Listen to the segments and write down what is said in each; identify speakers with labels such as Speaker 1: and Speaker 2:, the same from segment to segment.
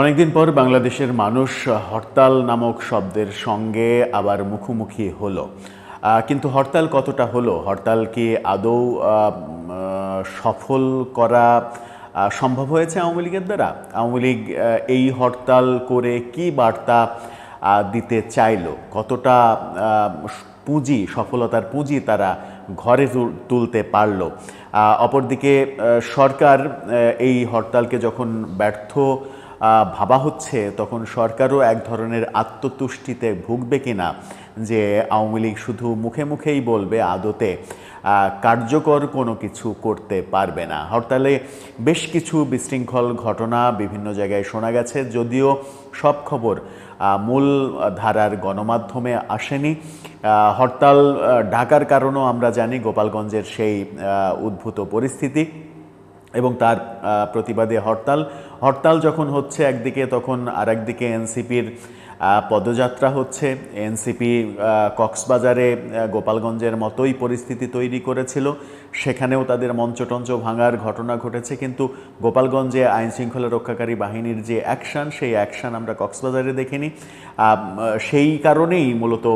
Speaker 1: অনেকদিন পর বাংলাদেশের মানুষ হরতাল নামক শব্দের সঙ্গে আবার মুখোমুখি হলো। কিন্তু হরতাল কতটা হলো? হরতাল কি আদৌ সফল করা সম্ভব হয়েছে আওয়ামী লীগের দ্বারা? আওয়ামী লীগ এই হরতাল করে কি বার্তা দিতে চাইলো? কতটা পুঁজি, সফলতার পুঁজি তারা ঘরে তুলতে পারল? অপরদিকে সরকার এই হরতালকে যখন ব্যর্থ ভাবা হচ্ছে তখন সরকারও এক ধরনের আত্মতুষ্টিতে ভুগবে কিনা যে আওয়ামী লীগ শুধু মুখে মুখেই বলবে আদতে কার্যকর কোনো কিছু করতে পারবে না। হরতালে বেশ কিছু বিশৃঙ্খল ঘটনা বিভিন্ন জায়গায় শোনা গেছে, যদিও সব খবর মূল ধারার গণমাধ্যমে আসেনি। হরতাল ঢাকার কারণেও আমরা জানি গোপালগঞ্জের সেই উদ্ভূত পরিস্থিতি। এবং তার প্রতিবাদে হরতাল। হরতাল যখন হচ্ছে একদিকে, তখন আরেকদিকে এনসিপির পদযাত্রা হচ্ছে। এনসিপি কক্সবাজারে গোপালগঞ্জের মতোই পরিস্থিতি তৈরি করেছিল। সেখানেও তাদের মঞ্চটঞ্চ ভাঙার ঘটনা ঘটেছে। কিন্তু গোপালগঞ্জে আইন শৃঙ্খলা রক্ষাকারী বাহিনীর যে অ্যাকশন, সেই অ্যাকশন আমরা কক্সবাজারে দেখিনি। সেই কারণেই মূলত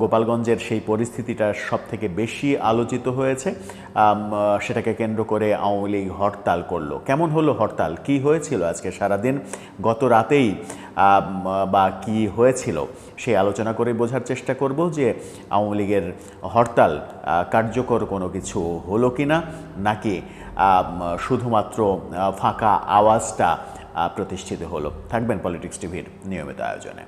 Speaker 1: গোপালগঞ্জের সেই পরিস্থিতিটা সব থেকে বেশি আলোচিত হয়েছে। সেটাকে কেন্দ্র করে আওয়ামী লীগ হরতাল করল। কেমন হলো হরতাল? কি হয়েছিল আজকে সারাদিন? গত রাতেই বা কি হয়েছিল? সেই আলোচনা করে বোঝার চেষ্টা করব যে আওয়ামী লীগের হরতাল কার্যকর কোনো কিছু হলো কি না নাকি শুধুমাত্র ফাঁকা আওয়াজটা প্রতিষ্ঠিত হলো। থাকবেন পলিটিক্স টিভির নিয়মিত আয়োজনে।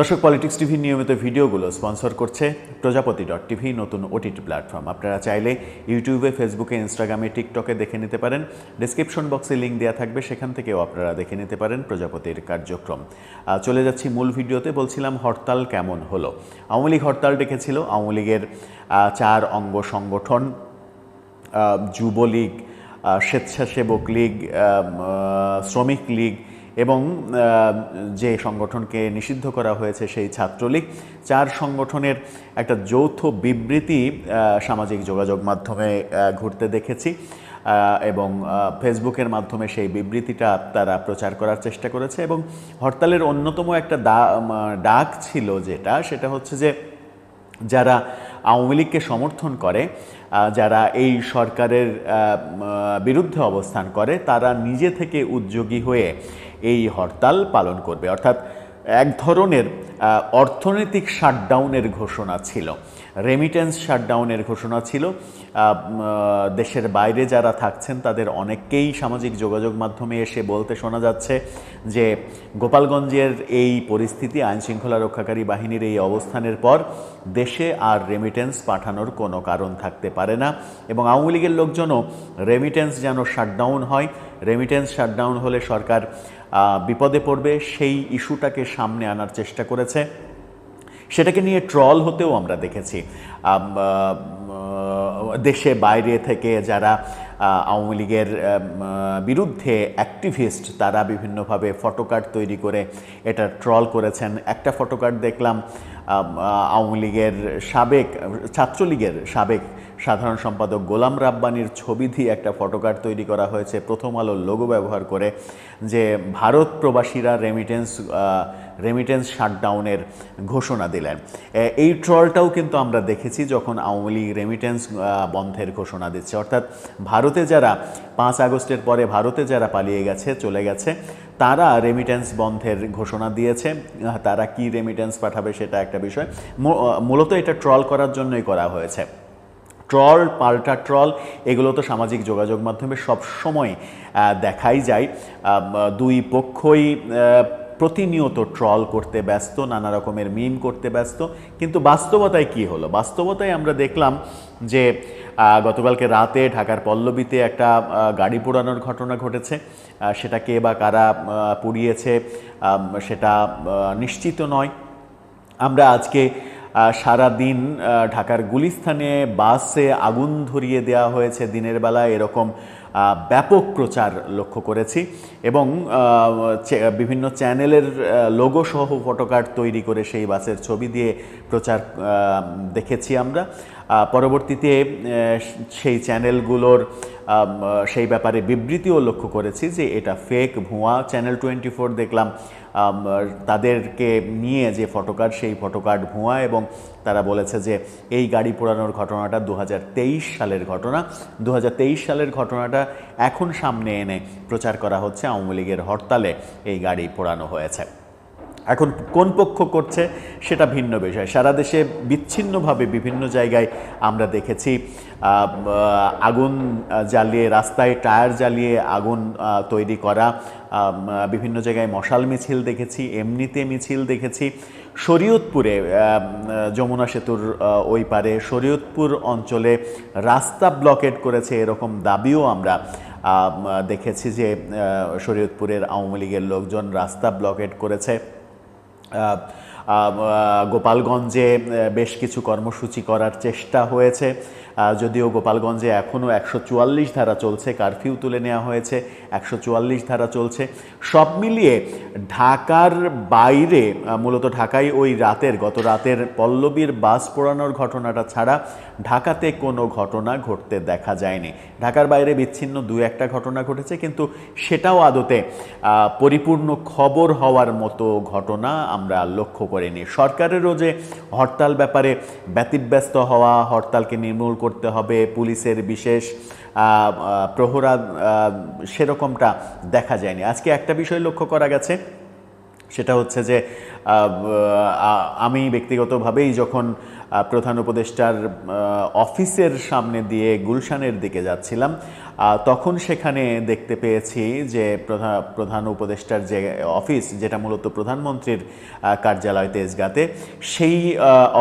Speaker 1: দর্শক পলিটিক্স টিভির নিয়মিত ভিডিওগুলো স্পন্সর করছে প্রজাপতি ডট টিভি নতুন ওটিটি প্ল্যাটফর্ম আপনারা চাইলে ইউটিউবে ফেসবুকে ইনস্টাগ্রামে টিকটকে দেখে নিতে পারেন। ডিসক্রিপশন বক্সে লিঙ্ক দেওয়া থাকবে, সেখান থেকেও আপনারা দেখে নিতে পারেন প্রজাপতির কার্যক্রম। চলে যাচ্ছি মূল ভিডিওতে, বলছিলাম হরতাল কেমন হলো? আওয়ামী লীগ হরতাল ডেকেছিল, আওয়ামী লীগের চার অঙ্গ সংগঠন যুবলীগ স্বেচ্ছাসেবক লীগ শ্রমিক লীগ এবং যে সংগঠনকে নিষিদ্ধ করা হয়েছে সেই ছাত্রলীগ, চার সংগঠনের একটা যৌথ বিবৃতি সামাজিক যোগাযোগ মাধ্যমে ঘুরতে দেখেছি এবং ফেসবুকের মাধ্যমে সেই বিবৃতিটা তারা প্রচার করার চেষ্টা করেছে এবং হরতালের অন্যতম একটা ডাক ছিল যেটা, সেটা হচ্ছে যে যারা আওয়ামী লীগকে সমর্থন করে যারা এই সরকারের বিরুদ্ধে অবস্থান করে, তারা নিজে থেকে উদ্যোগী হয়ে এই হরতাল পালন করবে। অর্থাৎ এক ধরনের অর্থনৈতিক শাটডাউনের ঘোষণা ছিল। রেমিটেন্স শাটডাউনের ঘোষণা ছিল। দেশের বাইরে যারা থাকছেন, তাদের অনেককেই সামাজিক যোগাযোগ মাধ্যমে এসে বলতে শোনা যাচ্ছে যে, গোপালগঞ্জের এই পরিস্থিতি, আইনশৃঙ্খলা রক্ষাকারী বাহিনীর এই অবস্থানের পর দেশে আর রেমিটেন্স পাঠানোর কোনো কারণ থাকতে পারে না। এবং আওয়ামী লীগের লোকজনও রেমিটেন্স যেন শাটডাউন হয় রেমিটেন্স শাটডাউন হলে সরকার বিপদে পড়বে, সেই ইস্যুটাকে সামনে আনার চেষ্টা করেছে। সেটাকে নিয়ে ট্রল হতেও আমরা দেখেছি। দেশে বাইরে থেকে যারা আওয়ামী লীগের বিরুদ্ধে অ্যাক্টিভিস্ট তারা বিভিন্নভাবে ফটোকার্ড তৈরি করে এটা ট্রল করেছেন। একটা ফটোকার্ড দেখলাম আওয়ামী লীগের সাবেক, ছাত্রলীগের সাবেক সাধারণ সম্পাদক গোলাম রাব্বানির ছবি দিয়ে একটা ফটোকার্ড তৈরি করা হয়েছে, প্রথম আলোর লোগো ব্যবহার করে, যে ভারত প্রবাসীরা রেমিটেন্স রেমিটেন্স শাটডাউনের ঘোষণা দিলেন। এই ট্রলটাও কিন্তু আমরা দেখেছি যখন আওয়ামী লীগ রেমিটেন্স বন্ধের ঘোষণা দিচ্ছে। অর্থাৎ ভারতে যারা পাঁচ আগস্টের পরে ভারতে যারা পালিয়ে গেছে, চলে গেছে, তারা রেমিটেন্স বন্ধের ঘোষণা দিয়েছে। তারা কি রেমিটেন্স পাঠাবে সেটা একটা বিষয়। মূলত এটা ট্রল করার জন্যই করা হয়েছে। ট্রল, পাল্টা ট্রল, এগুলো তো সামাজিক যোগাযোগ মাধ্যমে সবসময় দেখাই যায়। দুই পক্ষই প্রতিনিয়ত ট্রল করতে ব্যস্ত, নানা রকমের মিম করতে ব্যস্ত। কিন্তু বাস্তবতায় কি হলো? বাস্তবতায় আমরা দেখলাম যে গতকালকে রাতে ঢাকার পল্লবীতে একটা গাড়ি পোড়ানোর ঘটনা ঘটেছে। সেটা কে বা কারা পুড়িয়েছে সেটা নিশ্চিত নয়। আমরা আজকে সারা দিন ঢাকার গুলিস্থানে বাসে আগুন ধরিয়ে দেওয়া হয়েছে দিনের বেলা। এরকম ব্যাপক প্রচার লক্ষ্য করেছি এবং বিভিন্ন চ্যানেলের লোগো সহ ফটোকার্ড তৈরি করে সেই বাসের ছবি দিয়ে প্রচার দেখেছি আমরা। পরবর্তীতে সেই চ্যানেলগুলোর সেই ব্যাপারে বিবৃতিও লক্ষ্য করেছি যে এটা ফেক ভুয়া। চ্যানেল টোয়েন্টি ফোর দেখলাম তাদেরকে নিয়ে যে ফটোকার্ড, সেই ফটোকার্ড ভুয়া এবং তারা বলেছে যে এই গাড়ি পোড়ানোর ঘটনাটা দু হাজার তেইশ সালের ঘটনা। দু হাজার তেইশ সালের ঘটনাটা এখন সামনে এনে প্রচার করা হচ্ছে। আওয়ামী লীগের হরতালে এই গাড়ি পোড়ানো হয়েছে। এখন কোন পক্ষ করছে সেটা ভিন্ন বিষয়। সারা দেশে বিচ্ছিন্নভাবে বিভিন্ন জায়গায় আমরা দেখেছি আগুন জ্বালিয়ে রাস্তায় টায়ার জ্বালিয়ে আগুন তৈরি করা বিভিন্ন জায়গায় মশাল মিছিল দেখেছি, এমনিতে মিছিল দেখেছি। শরীয়তপুরে যমুনা সেতুর ওই পারে শরীয়তপুর অঞ্চলে রাস্তা ব্লকেট করেছে এরকম দাবিও আমরা দেখেছি যে শরীয়তপুরের আওয়ামী লীগের লোকজন রাস্তা ব্লকেট করেছে। Uh, গোপালগঞ্জে বেশ কিছু কর্মসূচি করার চেষ্টা হয়েছে। যদিও গোপালগঞ্জে এখনও একশো চুয়াল্লিশ ধারা চলছে, কারফিউ তুলে নেওয়া হয়েছে, একশো চুয়াল্লিশ ধারা চলছে। সব মিলিয়ে ঢাকার বাইরে মূলত ঢাকায় ওই রাতের, গত রাতের পল্লবীর বাস পোড়ানোর ঘটনাটা ছাড়া ঢাকাতে কোনো ঘটনা ঘটতে দেখা যায়নি। ঢাকার বাইরে বিচ্ছিন্ন দু একটা ঘটনা ঘটেছে, কিন্তু সেটাও আদতে পরিপূর্ণ খবর হওয়ার মতো ঘটনা আমরা লক্ষ্য করিনি। সরকারেরও যে হরতাল ব্যাপারে ব্যতিব্যস্ত হওয়া, হরতালকে নির্মূল করতে হবে, পুলিশের বিশেষ প্রহরা সেরকমটা দেখা যায়নি। আজকে একটা বিষয় লক্ষ্য করা গেছে, সেটা হচ্ছে যে আমি ব্যক্তিগতভাবেই যখন প্রধান উপদেষ্টার অফিসের সামনে দিয়ে গুলশানের দিকে যাচ্ছিলাম তখন সেখানে দেখতে পেয়েছি যে প্রধান প্রধান উপদেষ্টার যে অফিস, যেটা মূলত প্রধানমন্ত্রীর কার্যালয় তেজগাতে, সেই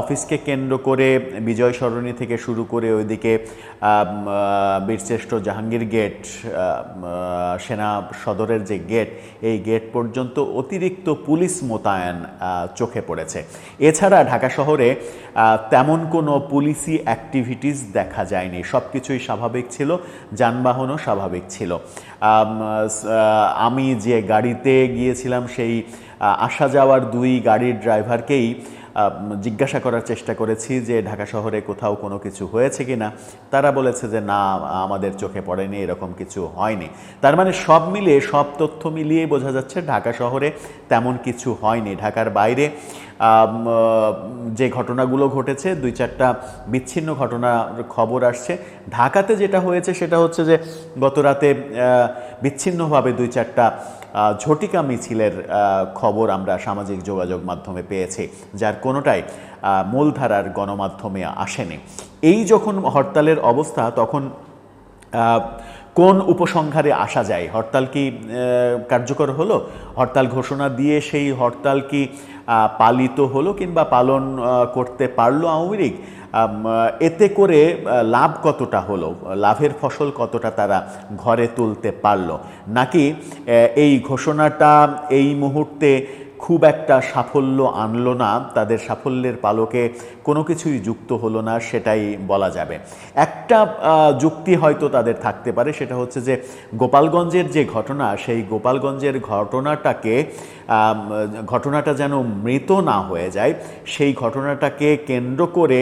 Speaker 1: অফিসকে কেন্দ্র করে বিজয় সরণি থেকে শুরু করে ওইদিকে বীরশ্রেষ্ঠ জাহাঙ্গীর গেট সেনা সদরের যে গেট, এই গেট পর্যন্ত অতিরিক্ত পুলিশ মোতায়েন চোখে পড়েছে। এছাড়া ঢাকা শহরে তেমন কোনো পুলিশি অ্যাক্টিভিটিস দেখা যায়নি। সব কিছুই স্বাভাবিক ছিল যানবাহনও স্বাভাবিক ছিল। আম, যে গাড়িতে গিয়েছিলাম সেই আসা যাওয়ার দুই গাড়ির ড্রাইভারকেই জিজ্ঞাসা করার চেষ্টা করেছি যে ঢাকা শহরে কোথাও কোনো কিছু হয়েছে কি না তারা বলেছে যে, না, আমাদের চোখে পড়েনি, এরকম কিছু হয়নি। তার মানে সব মিলিয়ে, সব তথ্য মিলিয়ে বোঝা যাচ্ছে ঢাকা শহরে তেমন কিছু হয়নি। ঢাকার বাইরে যে ঘটনাগুলো ঘটেছে, দুই চারটা বিচ্ছিন্ন ঘটনার খবর আসছে। ঢাকাতে যেটা হয়েছে, সেটা হচ্ছে যে গত রাতে বিচ্ছিন্নভাবে দুই চারটা ঝটিকা মিছিলের খবর আমরা সামাজিক যোগাযোগ মাধ্যমে পেয়েছি, যার কোনোটাই মূলধারার গণমাধ্যমে আসেনি। এই যখন হরতালের অবস্থা, তখন কোন উপসংহারে আসা যায়? হরতাল কি কার্যকর হলো? হরতাল ঘোষণা দিয়ে সেই হরতাল কি পালিত হলো কিংবা পালন করতে পারল আওয়ামী লীগ? এতে করে লাভ কতটা হলো? লাভের ফসল কতটা তারা ঘরে তুলতে পারল? নাকি এই ঘোষণাটা এই মুহূর্তে খুব একটা সাফল্য আনলো না, তাদের সাফল্যের পালকে কোনো কিছুই যুক্ত হলো না, সেটাই বলা যাবে। একটা যুক্তি হয়তো তাদের থাকতে পারে, সেটা হচ্ছে যে গোপালগঞ্জের যে ঘটনা, সেই গোপালগঞ্জের ঘটনাটাকে ঘটনাটা যেন মৃত না হয়ে যায়, সেই ঘটনাটাকে কেন্দ্র করে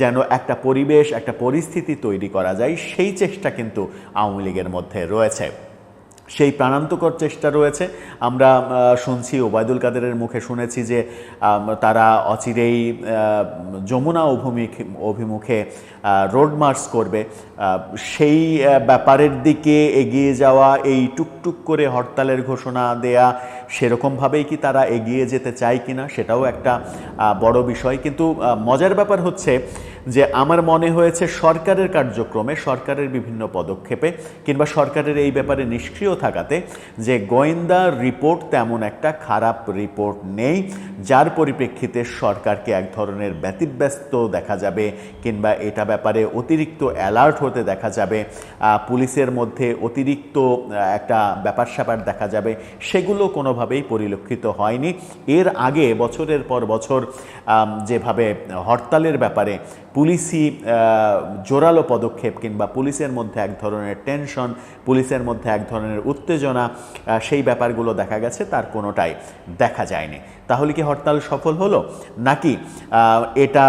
Speaker 1: যেন একটা পরিবেশ, একটা পরিস্থিতি তৈরি করা যায়, সেই চেষ্টা কিন্তু আওয়ামী লীগের মধ্যে রয়েছে। সেই প্রাণান্তকর চেষ্টা রয়েছে। আমরা শুনছি, ওবায়দুল কাদেরের মুখে শুনেছি যে তারা অচিরেই যমুনা অভিমুখ, অভিমুখে রোড মার্চ করবে। সেই ব্যাপারের দিকে এগিয়ে যাওয়া, এই টুকটুক করে হরতালের ঘোষণা দেয়া সেরকমভাবেই কি তারা এগিয়ে যেতে চায় কি না সেটাও একটা বড় বিষয়। কিন্তু মজার ব্যাপার হচ্ছে যে আমার মনে হয়েছে সরকারের কার্যক্রমে সরকারের বিভিন্ন পদক্ষেপে কিংবা সরকারের এই ব্যাপারে নিষ্ক্রিয় থাকাতে যে গোয়েন্দা রিপোর্ট তেমন একটা খারাপ রিপোর্ট নেই, যার পরিপ্রেক্ষিতে সরকারকে এক ধরনের ব্যতিব্যস্ত দেখা যাবে কিংবা এটা ব্যাপারে অতিরিক্ত অ্যালার্ট হতে দেখা যাবে পুলিশের মধ্যে অতিরিক্ত একটা ব্যাপার স্যাপার দেখা যাবে, সেগুলো কোনোভাবে কোনোভাবেই পরিলক্ষিত হয়নি। এর আগে বছরের পর বছর যেভাবে হরতালের ব্যাপারে পুলিশি জোরালো পদক্ষেপ কিংবা পুলিশের মধ্যে এক ধরনের টেনশন পুলিশের মধ্যে এক ধরনের উত্তেজনা সেই ব্যাপারগুলো দেখা গেছে তার কোনোটাই দেখা যায়নি। তাহলে কি হরতাল সফল হলো? নাকি এটা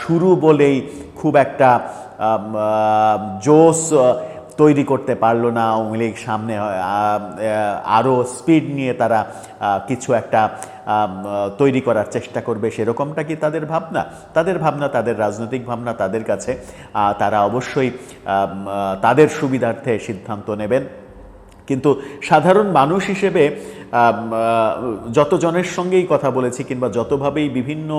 Speaker 1: শুরু বলেই খুব একটা আহ, তৈরি করতে পারল না। আওয়ামী লীগ সামনে আরও স্পিড নিয়ে তারা কিছু একটা তৈরি করার চেষ্টা করবে সেরকমটা কি তাদের ভাবনা? তাদের ভাবনা, তাদের রাজনৈতিক ভাবনা, তাদের কাছে তারা অবশ্যই তাদের সুবিধার্থে সিদ্ধান্ত নেবেন। কিন্তু সাধারণ মানুষ হিসেবে যতজনের সঙ্গেই কথা বলেছি কিংবা যতভাবেই বিভিন্ন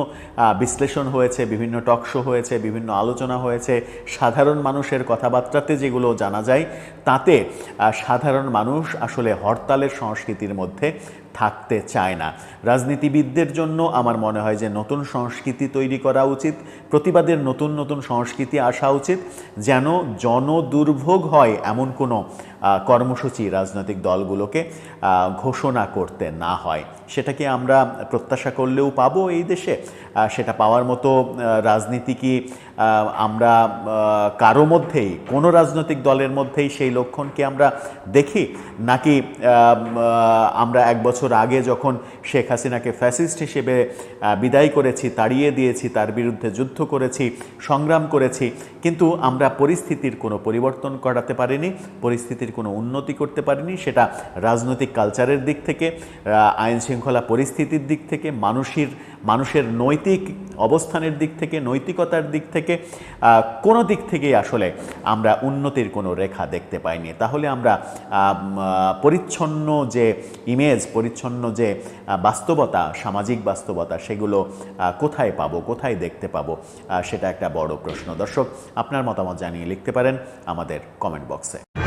Speaker 1: বিশ্লেষণ হয়েছে, বিভিন্ন টকশো হয়েছে, বিভিন্ন আলোচনা হয়েছে, সাধারণ মানুষের কথাবার্তাতে যেগুলো জানা যায়, তাতে সাধারণ মানুষ আসলে হরতালের সংস্কৃতির মধ্যে থাকতে চায় না। রাজনীতিবিদদের জন্য আমার মনে হয় যে নতুন সংস্কৃতি তৈরি করা উচিত, প্রতিবাদের নতুন নতুন সংস্কৃতি আসা উচিত, যেন জনদুর্ভোগ হয় এমন কোনো কর্মসূচি রাজনৈতিক দলগুলোকে ঘোষণা করতে না হয়। সেটাকে আমরা প্রত্যাশা করলেও পাবো এই দেশে। সেটা পাওয়ার মতো রাজনীতি কি আমরা কারও মধ্যেই, কোনো রাজনৈতিক দলের মধ্যেই সেই লক্ষণকে আমরা দেখি, নাকি আমরা এক বছর আগে যখন শেখ হাসিনাকে ফ্যাসিস্ট হিসেবে বিদায় করেছি, তাড়িয়ে দিয়েছি, তার বিরুদ্ধে যুদ্ধ করেছি, সংগ্রাম করেছি, কিন্তু আমরা পরিস্থিতির কোনো পরিবর্তন করাতে পারিনি, পরিস্থিতির কোনো উন্নতি করতে পারিনি, সেটা রাজনৈতিক কালচারের দিক থেকে আইন শৃঙ্খলা পরিস্থিতির দিক থেকে, মানুষের মানুষের নৈতিক অবস্থানের দিক থেকে, নৈতিকতার দিক থেকে আহ, কোনো দিক থেকেই আসলে আমরা উন্নতির কোনো রেখা দেখতে পাইনি। তাহলে আমরা পরিচ্ছন্ন যে ইমেজ পরিচ্ছন্ন যে বাস্তবতা সামাজিক বাস্তবতা সেগুলো কোথায় পাবো কোথায় দেখতে পাবো সেটা একটা বড় প্রশ্ন। দর্শক আপনার মতামত জানিয়ে লিখতে পারেন আমাদের কমেন্ট বক্সে